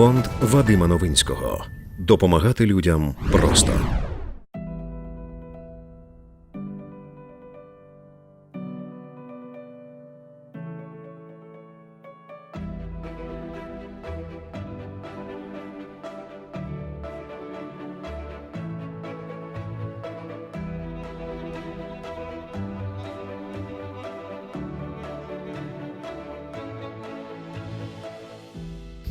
Фонд Вадима Новинського. Допомагати людям просто.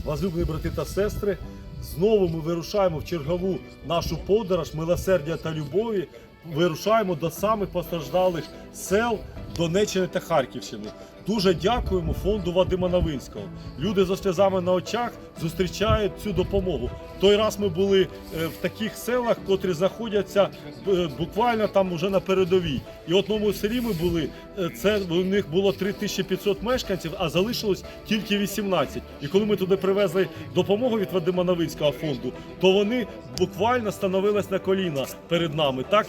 Возлюблені брати та сестри, знову ми вирушаємо в чергову нашу подорож милосердя та любові. Вирушаємо до самих постраждалих сел Донеччини та Харківщини. Дуже дякуємо фонду Вадима Новинського. Люди зі сльозами на очах зустрічають цю допомогу. Той раз ми були е, в таких селах, котрі знаходяться е, буквально там уже на передовій. І одному селі ми були. е, Це у них було 3500 мешканців, а залишилось тільки 18. І коли ми туди привезли допомогу від Вадима Новинського фонду, то вони буквально становились на коліна перед нами. Так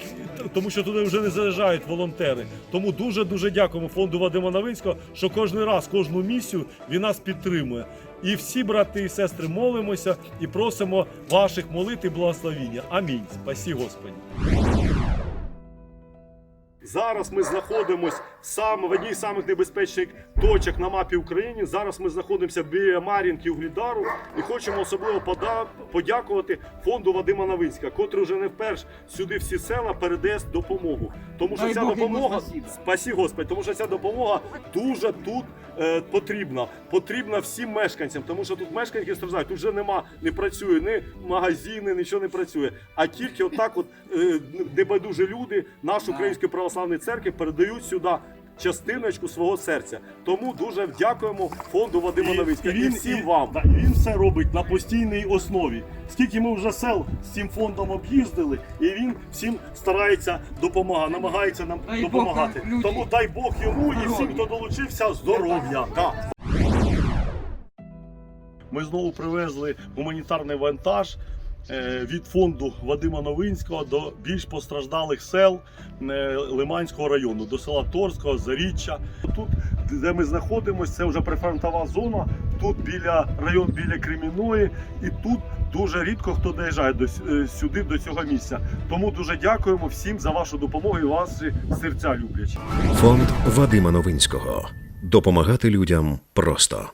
тому що туди вже не заїжджають волонтери. Тому дуже дуже дякуємо фонду Вадима Новинського, що кожен раз, кожну місію він нас підтримує. І всі брати і сестри молимося і просимо ваших молитв і благословіння. Амінь. Спасі Господі. Зараз ми знаходимося саме в одній з самих небезпечних точок на мапі України. Зараз ми знаходимося біля Мар'їнки Углідару і хочемо особливо пода- подякувати фонду Вадима Новинська, котрий вже не вперше сюди всі села передасть допомогу. Тому що Дай ця Бог допомога спасибо. спасі Господь, тому що ця допомога дуже тут е, потрібна. Потрібна всім мешканцям, тому що тут мешканці страждають. Тут вже нема, не працює ні магазини, нічого не працює. А тільки отак, от е, небайдужі люди, наш української православної церкви передають сюди. Частиночку свого серця. Тому дуже дякуємо фонду Вадима Новицького і, всім вам. Да, і він все робить на постійній основі. Скільки ми вже сел з цим фондом об'їздили, і він всім старається допомагати, намагається нам Дай допомагати. люди, Тому дай Бог йому і всім, хто долучився, здоров'я. Да. Ми знову привезли гуманітарний вантаж від фонду Вадима Новинського до більш постраждалих сел е, Лиманського району, до села Торського, Заріччя. Тут, де ми знаходимося, це вже прифронтова зона. Тут біля район біля Креміної, і тут дуже рідко хто доїжджає до е, сюди, до цього місця. Тому дуже дякуємо всім за вашу допомогу і ваші серця люблячі. Фонд Вадима Новинського. Допомагати людям просто.